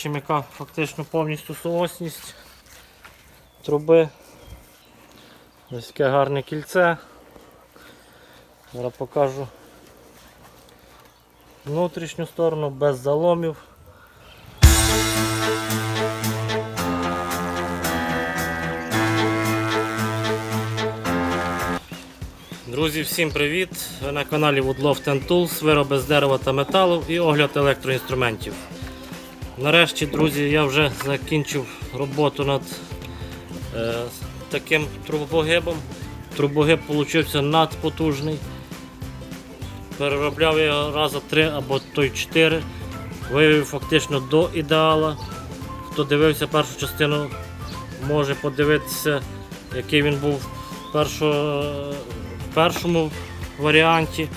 бачимо, яка фактично повністю соосність труби. Ось таке гарне кільце. Зараз покажу внутрішню сторону без заломів. Друзі, всім привіт! Ви на каналі Woodloft Tools, вироби з дерева та металу і огляд електроінструментів. Нарешті, друзі, я вже закінчив роботу над е, таким трубогибом. Трубогиб вийшов надпотужний. Переробляв його рази три або то й чотири. Вивів фактично до ідеала. Хто дивився першу частину, може подивитися, який він був в першому варіанті.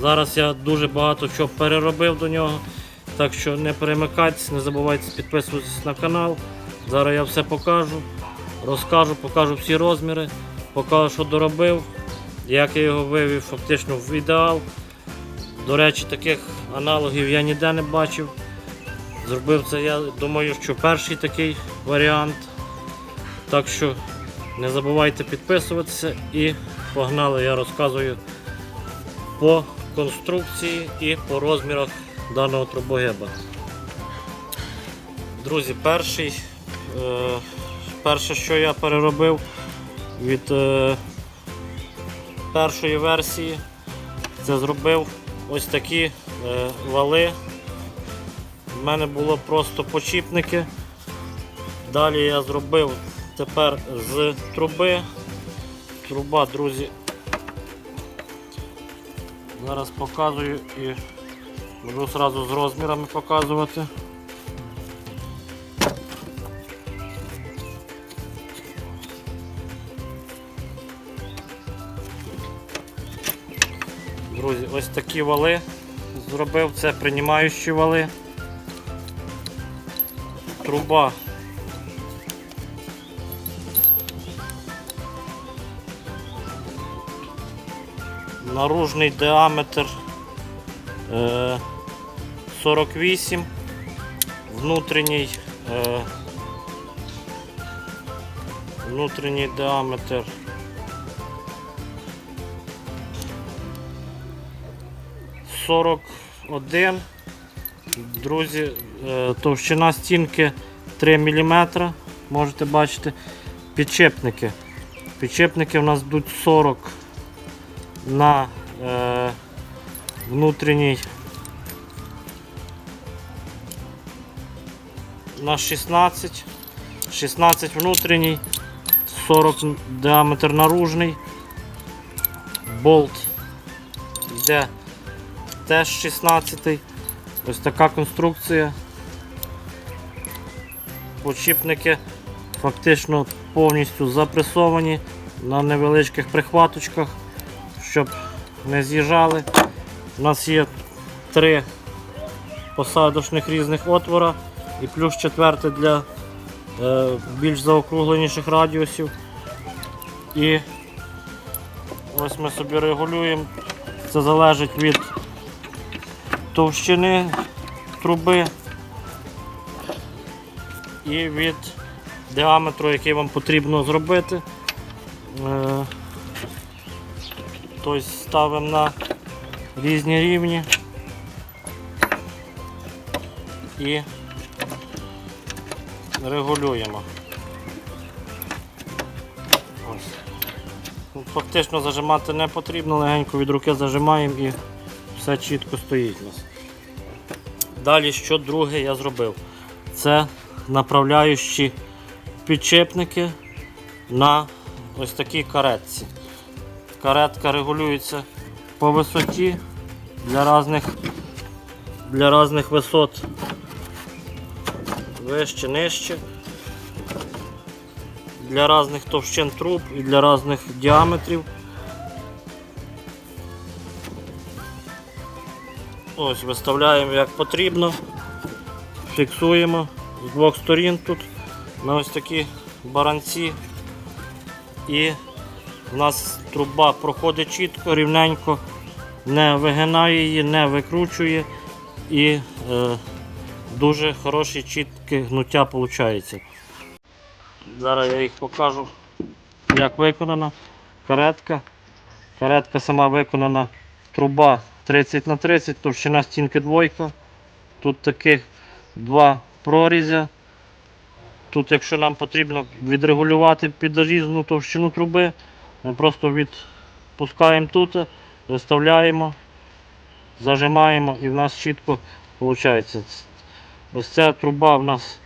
Зараз я дуже багато чого переробив до нього. Так що не перемикайтесь, не забувайте підписуватися на канал. Зараз я все покажу, розкажу, покажу всі розміри, покажу, що доробив, як я його вивів фактично в ідеал. До речі, таких аналогів я ніде не бачив. Зробив це, я думаю, що перший такий варіант. Так що не забувайте підписуватися і погнали, я розказую по конструкції і по розмірах даного трубогиба. Друзі, перший, е, перше, що я переробив від е, першої версії, це зробив ось такі е, вали. У мене було просто почіпники. Далі я зробив тепер з труби. Труба, друзі. Зараз показую і буду одразу з розмірами показувати. Друзі, ось такі вали зробив, це приймаючі вали. Труба наружний діаметр е, 48, внутрішній, е, внутрішній діаметр сорок один. Друзі, е, товщина стінки 3 мм, можете бачити. Підчепники. Підчепники у нас йдуть 40 на е, внутрішній на 16, 16 внутрішній, 40 діаметр наружний, болт йде теж 16. Ось така конструкція. Почіпники фактично повністю запресовані на невеличких прихваточках щоб не з'їжджали. У нас є три посадочних різних отвора і плюс четвертий для е, більш заокругленіших радіусів. І ось ми собі регулюємо. Це залежить від товщини труби і від діаметру, який вам потрібно зробити. Тобто ставимо на різні рівні і регулюємо. Ось. Ну, Фактично зажимати не потрібно, легенько від руки зажимаємо і все чітко стоїть у нас. Далі, що друге я зробив? Це направляючі підчепники на ось такій каретці. Каретка регулюється по висоті для різних для різних висот вище, нижче, для різних товщин труб і для різних діаметрів. Ось виставляємо як потрібно, фіксуємо з двох сторін тут. На ось такі баранці. І у нас труба проходить чітко, рівненько, не вигинає її, не викручує. І е, дуже хороші, чіткі гнуття виходить. Зараз я їх покажу, як виконана каретка. Каретка сама виконана, труба 30 на 30, товщина стінки двойка. Тут таких два прорізя. Тут, якщо нам потрібно відрегулювати підрізну товщину труби, ми просто відпускаємо тут, виставляємо, зажимаємо і в нас чітко виходить. Ось ця труба в нас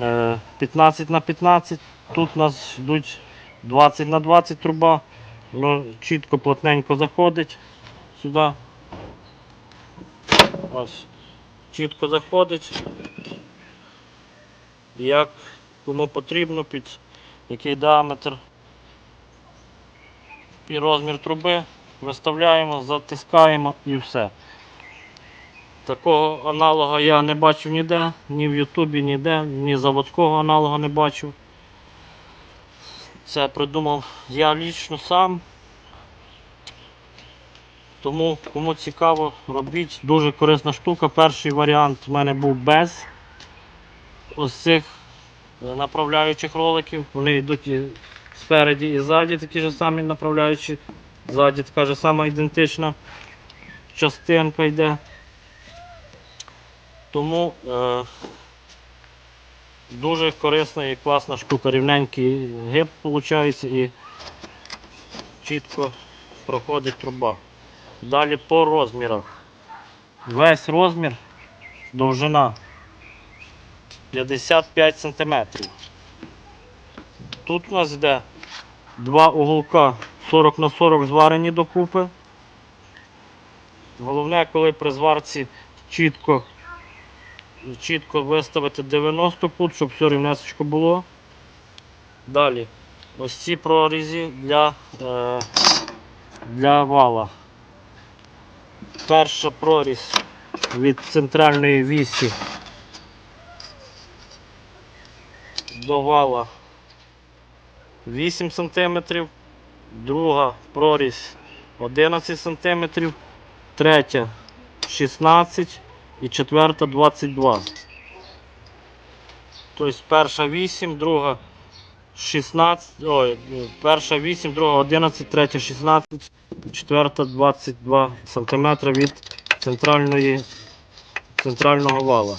е, 15 на 15, тут у нас йдуть 20 на 20 труба, воно чітко плотненько заходить сюди. Ось. Чітко заходить. Як кому потрібно, під який діаметр і розмір труби, виставляємо, затискаємо і все. Такого аналога я не бачив ніде, ні в Ютубі, ніде, ні заводського аналога не бачив. Це придумав я лічно сам. Тому кому цікаво, робіть. Дуже корисна штука. Перший варіант в мене був без ось цих направляючих роликів. Вони йдуть і спереді і ззаді такі ж самі направляючі. Ззаді така ж сама ідентична частинка йде. Тому е, дуже корисна і класна штука. Рівненький гиб виходить і чітко проходить труба. Далі по розмірах. Весь розмір, довжина 55 см. Тут у нас йде два уголка 40 на 40 зварені докупи. Головне, коли при зварці чітко, чітко виставити 90 пут, щоб все рівнесечко було. Далі. Ось ці прорізі для, е, для вала. Перша прорізь від центральної вісі до вала. 8 см, друга прорізь 11 см, третя 16 і четверта 22. Тобто перша 8, друга 16, ой, перша 8, друга 11, третя 16, четверта 22 сантиметри від центральної, центрального вала.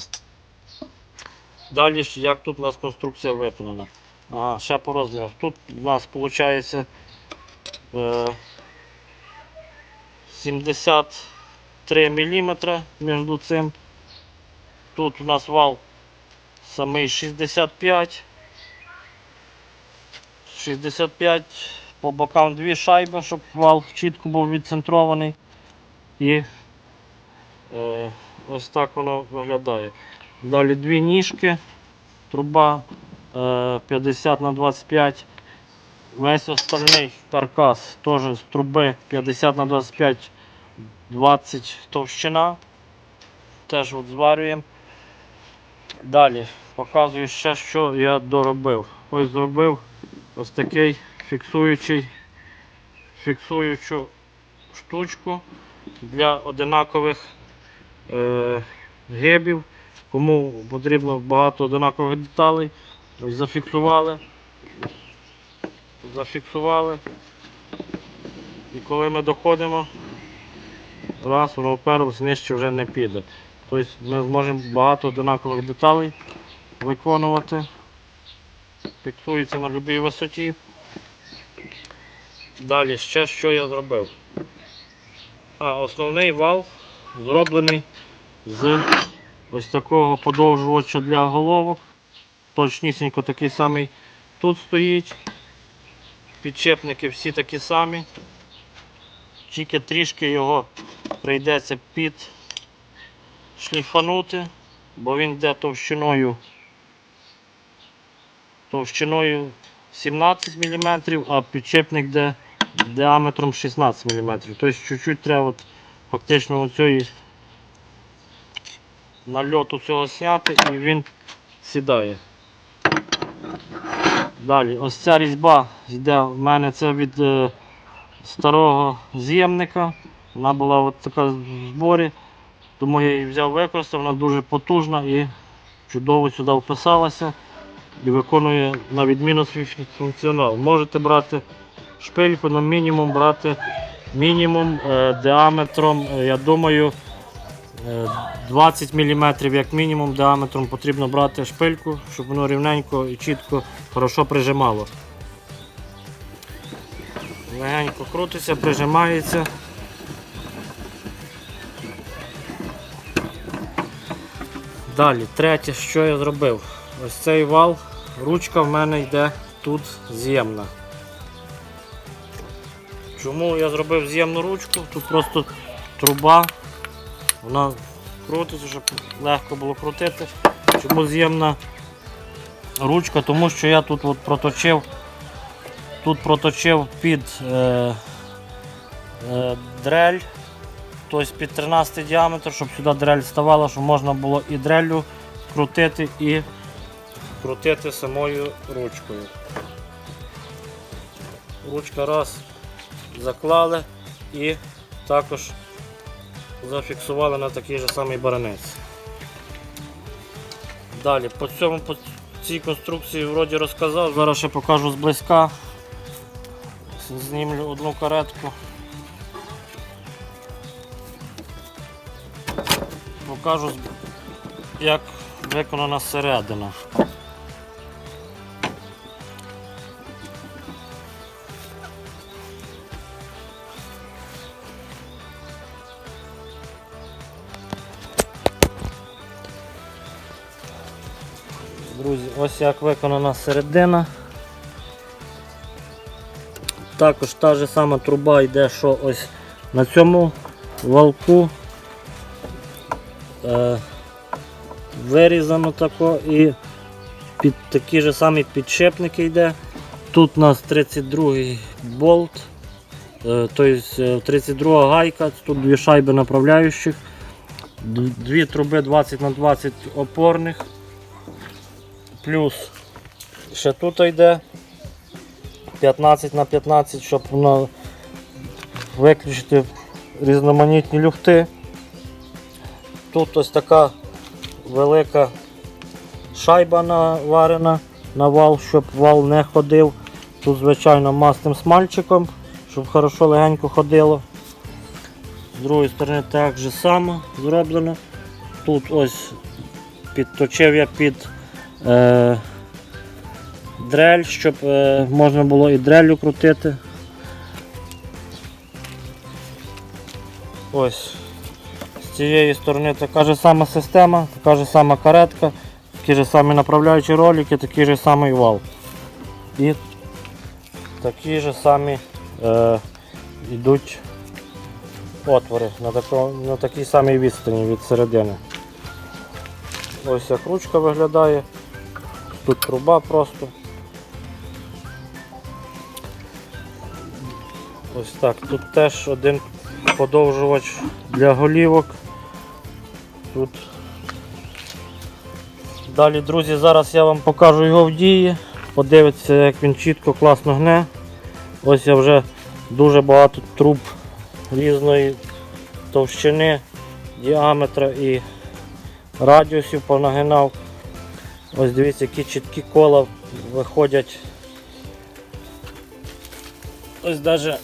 Далі, як тут у нас конструкція виконана. А, ще по розміру. Тут у нас виходить 70. Е, 3 мм між цим. Тут у нас вал самий 65. 65, по бокам дві шайби, щоб вал чітко був відцентрований. І е, ось так воно виглядає. Далі дві ніжки, труба е, 50 на 25. Весь остальний каркас теж з труби 50 на 25 20 товщина. Теж от зварюємо. Далі показую ще, що я доробив. Ось зробив ось такий фіксуючий, фіксуючу штучку для одинакових е, гибів. Кому потрібно багато одинакових деталей, ось зафіксували. Зафіксували. І коли ми доходимо, раз, воно вперлось, нижче вже не піде. Тобто ми зможемо багато одинакових деталей виконувати. Фіксується на будь-якій висоті. Далі ще що я зробив. А основний вал зроблений з ось такого подовжувача для головок. Точнісінько такий самий тут стоїть. Підчепники всі такі самі. Тільки трішки його прийдеться під шліфанути, бо він йде товщиною товщиною 17 мм, а підчепник йде діаметром 16 мм. Тобто чуть-чуть треба от, фактично оцієї нальоту цього зняти і він сідає. Далі, ось ця різьба йде в мене це від е, старого з'ємника. Вона була от така в зборі. Тому я її взяв використав, вона дуже потужна і чудово сюди вписалася і виконує на відміну свій функціонал. Можете брати шпильку, але мінімум брати мінімум е, діаметром, е, я думаю, е, 20 мм як мінімум діаметром потрібно брати шпильку, щоб воно рівненько і чітко хорошо прижимало. Легенько крутиться, прижимається. Далі, третє, що я зробив. Ось цей вал, ручка в мене йде тут з'ємна. Чому я зробив з'ємну ручку? Тут просто труба, вона крутиться, щоб легко було крутити. Чому з'ємна ручка? Тому що я тут от проточив, тут проточив під е, е, дрель, тобто під 13 діаметр, щоб сюди дрель ставала, щоб можна було і дреллю крутити, і крутити самою ручкою. Ручка раз заклали і також зафіксували на такий же самий баранець. Далі, по цьому по цій конструкції вроді розказав, зараз ще покажу зблизька. Знімлю одну каретку. Покажу, як виконана середина. Друзі, ось як виконана середина. Також та ж сама труба йде, що ось на цьому валку е, вирізано тако і під такі ж самі підшипники йде. Тут у нас 32-й болт, е, тобто 32 гайка, тут дві шайби направляючих, дві труби 20 на 20 опорних. Плюс ще тут йде 15 на 15, щоб воно виключити різноманітні люфти. Тут ось така велика шайба наварена на вал, щоб вал не ходив. Тут, звичайно, масним смальчиком, щоб хорошо легенько ходило. З другої сторони так же само зроблено. Тут ось підточив я під е, дрель, щоб е, можна було і дрелю крутити. Ось з цієї сторони така ж сама система, така ж сама каретка, такі ж самі направляючі ролики, такий же самий вал. І такі ж самі е, йдуть отвори на, тако, на такій самій відстані від середини. Ось як ручка виглядає. Тут труба просто. Ось так. Тут теж один подовжувач для голівок. Тут. Далі, друзі, зараз я вам покажу його в дії. Подивіться, як він чітко, класно гне. Ось я вже дуже багато труб різної товщини, діаметра і радіусів понагинав. Ось дивіться, які чіткі кола виходять. Ось навіть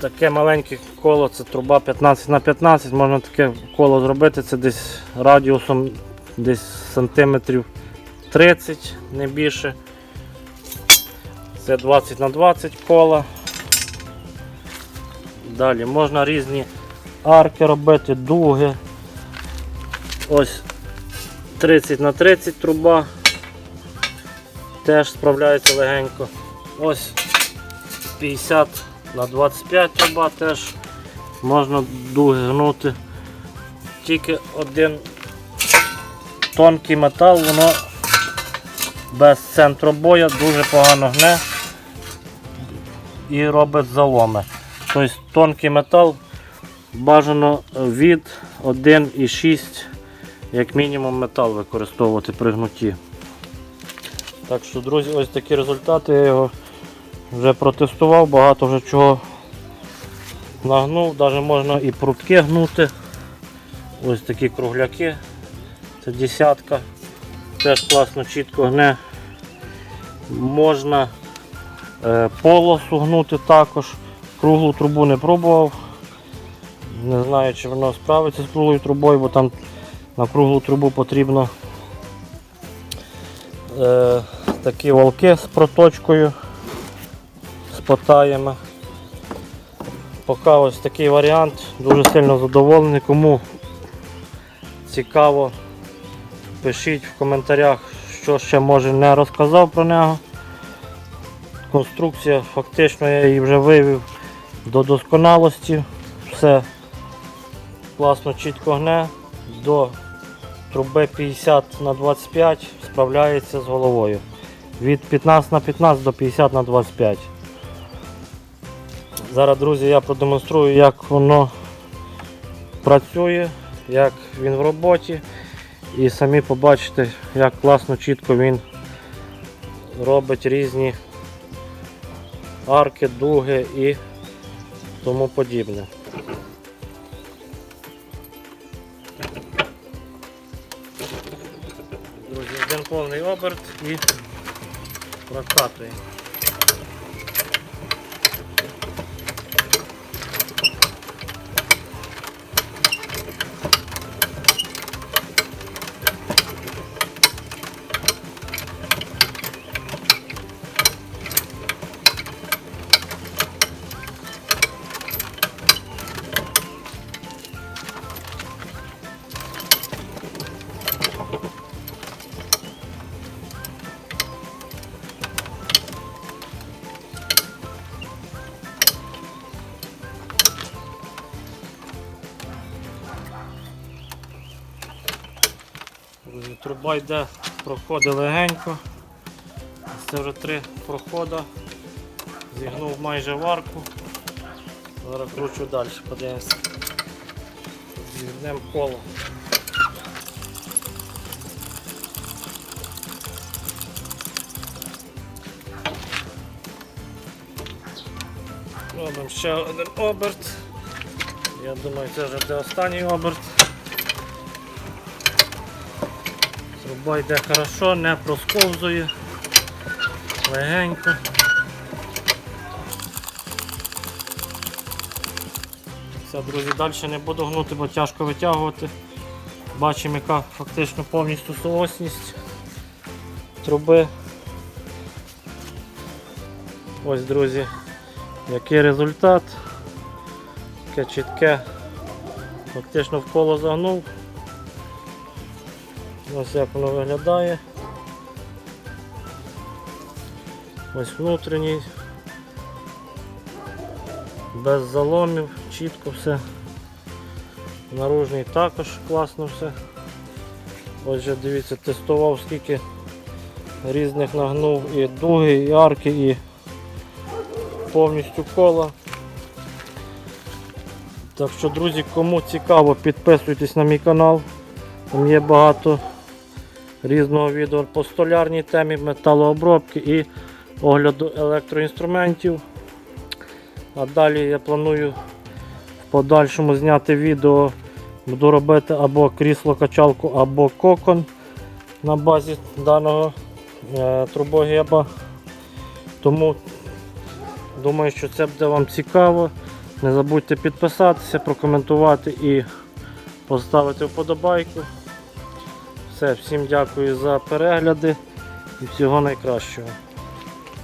таке маленьке коло, це труба 15 на 15 можна таке коло зробити, це десь радіусом десь сантиметрів 30, не більше. Це 20 на 20 кола. Далі можна різні арки робити, дуги. Ось 30 на 30 труба. Теж справляється легенько. Ось 50 на 25 труба теж можна дуги гнути. Тільки один тонкий метал, воно без центробоя дуже погано гне і робить заломи. Тобто тонкий метал бажано від 1,6 як мінімум метал використовувати при гнуті. Так що, друзі, ось такі результати. Я його вже протестував, багато вже чого нагнув, навіть можна і прутки гнути. Ось такі кругляки. Це десятка. Теж класно чітко гне. Можна е, полосу гнути також. Круглу трубу не пробував. Не знаю, чи воно справиться з круглою трубою, бо там на круглу трубу потрібно е, такі волки з проточкою, з потаями. Поки ось такий варіант, дуже сильно задоволений. Кому цікаво, пишіть в коментарях, що ще може не розказав про нього. Конструкція, фактично я її вже вивів до досконалості. Все класно чітко гне. До труби 50 на 25 справляється з головою. Від 15 на 15 до 50 на 25. Зараз, друзі, я продемонструю, як воно працює, як він в роботі. І самі побачите, як класно, чітко він робить різні арки, дуги і тому подібне. Друзі, один повний оберт і прокатуємо. Друзі, Труба йде, проходить легенько. Це вже три проходи. Зігнув майже варку. Зараз кручу далі, подивимося. Зігнемо коло. Робимо ще один оберт. Я думаю, це вже буде останній оберт. Труба йде хорошо, не просковзує, легенько. Все, друзі, далі не буду гнути, бо тяжко витягувати. Бачимо, яка фактично повністю соосність труби. Ось, друзі, який результат. Таке чітке, фактично в коло загнув. Ось як воно виглядає. Ось внутрішній. Без заломів, чітко все. Наружний також класно все. Ось вже дивіться, тестував скільки різних нагнув і дуги, і арки, і повністю кола. Так що, друзі, кому цікаво, підписуйтесь на мій канал. Там є багато різного відео по столярній темі, металообробки і огляду електроінструментів. А далі я планую в подальшому зняти відео. Буду робити або крісло-качалку, або кокон на базі даного е, трубогеба. Тому думаю, що це буде вам цікаво. Не забудьте підписатися, прокоментувати і поставити вподобайку. Все, всім дякую за перегляди і всього найкращого.